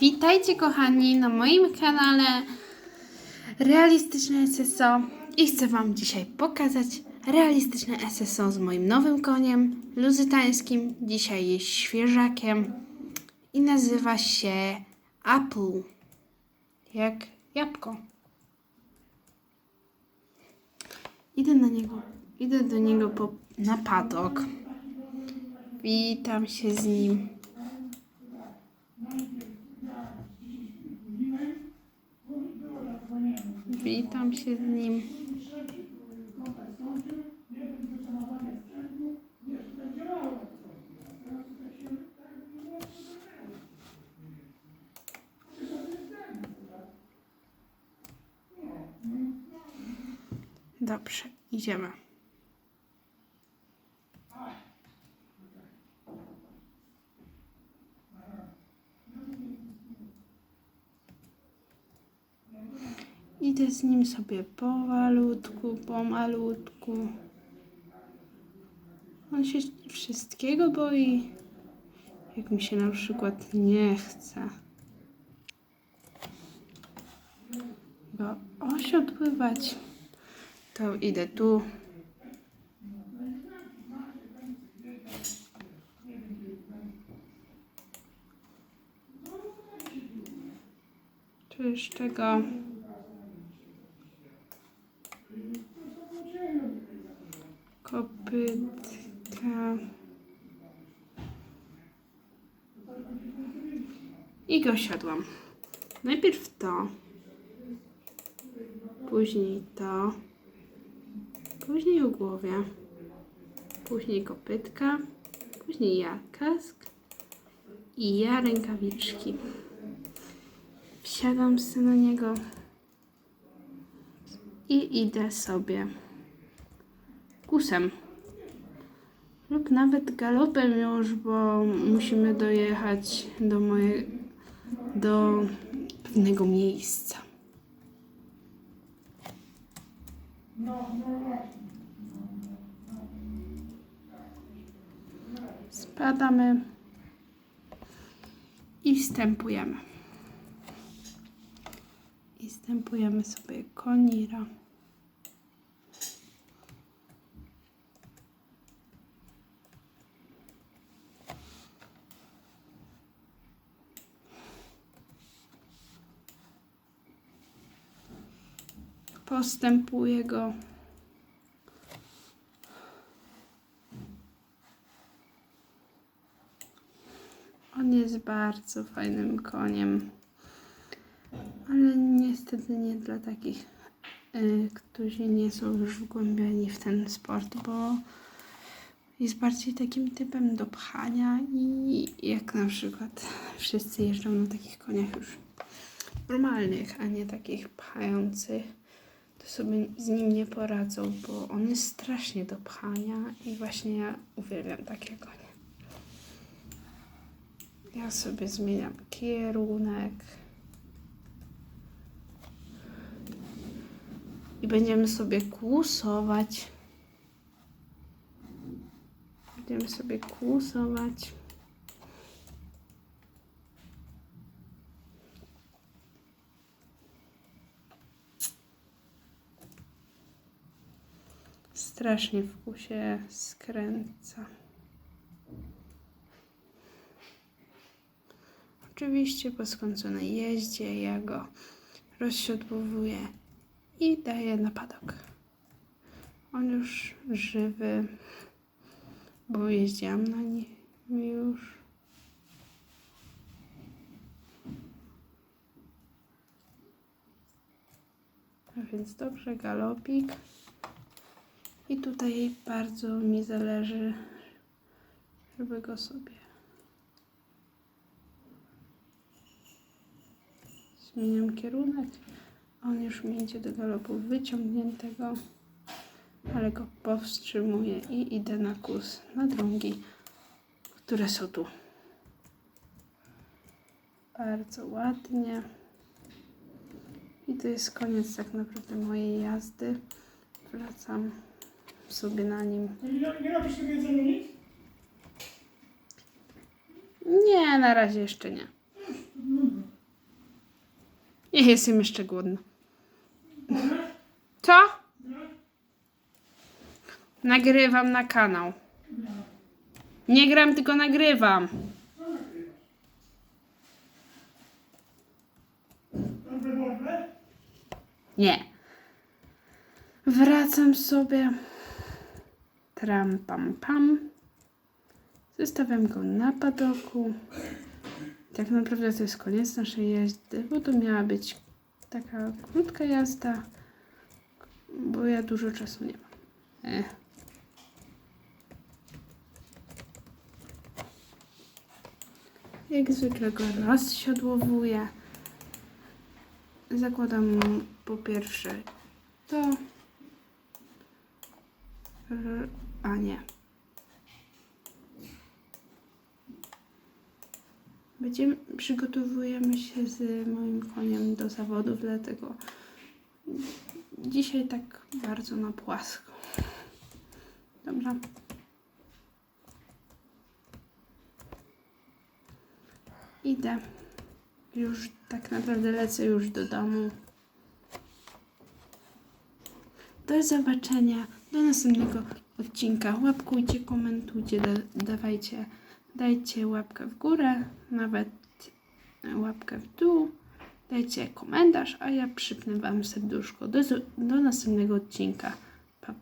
Witajcie kochani na moim kanale Realistyczne SSO i chcę Wam dzisiaj pokazać realistyczne SSO z moim nowym koniem luzytańskim. Dzisiaj jest świeżakiem i nazywa się Apple. Jak jabłko. Idę na niego, idę do niego po, na padok. Witam się z nim. Witam się z nim. Dobrze, idziemy. Idę z nim sobie powalutku, pomalutku. On się wszystkiego boi, jak mi się na przykład nie chce. Bo osiodływać, to idę tu. Czyż czego? Kopytka i go siadłam. Najpierw to, później to, później u głowie, później kopytka, później ja kask i ja rękawiczki. Wsiadam sobie na niego i idę sobie kusem. Lub nawet galopem już, bo musimy dojechać do moje, do pewnego miejsca. Spadamy i wstępujemy. I wstępujemy sobie konira. Postępuje go. On jest bardzo fajnym koniem, ale niestety nie dla takich, y, którzy nie są już wgłębieni w ten sport, bo jest bardziej takim typem do pchania i jak na przykład wszyscy jeżdżą na takich koniach już normalnych, a nie takich pchających to sobie z nim nie poradzą, bo on jest strasznie do pchania i właśnie ja uwielbiam takie konie. Ja sobie zmieniam kierunek. I będziemy sobie kłusować. Będziemy sobie kłusować. Strasznie w kusie skręca. Oczywiście po skończonej jeździe ja go rozsiodłowuję i daję na padok. On już żywy, bo jeździłam na nim już. A więc dobrze, galopik. I tutaj bardzo mi zależy, żeby go sobie zmieniam kierunek. On już mi idzie do galopu wyciągniętego, ale go powstrzymuję i idę na kus, na drągi, które są tu. Bardzo ładnie. I to jest koniec tak naprawdę mojej jazdy. Wracam sobie na nim. Nie, nie robisz tego jedzenia nic? Nie, na razie jeszcze nie. Nie jestem jeszcze głodna. Co? Nagrywam na kanał. Nie gram, tylko nagrywam. Nie. Wracam sobie. Tram pam pam. Zostawiam go na padoku. Tak naprawdę to jest koniec naszej jazdy, bo to miała być taka krótka jazda, bo ja dużo czasu nie mam. E. Jak zwykle go rozsiodłowuję. Zakładam po pierwsze to. A nie. Będziemy, przygotowujemy się z moim koniem do zawodów, dlatego dzisiaj tak bardzo na płasko. Dobra. Idę. Już tak naprawdę lecę już do domu. Do zobaczenia. Do następnego odcinka. Łapkujcie, komentujcie, da, dawajcie, dajcie łapkę w górę, nawet łapkę w dół. Dajcie komentarz, a ja przypnę Wam serduszko. Do, do następnego odcinka. Pa, pa.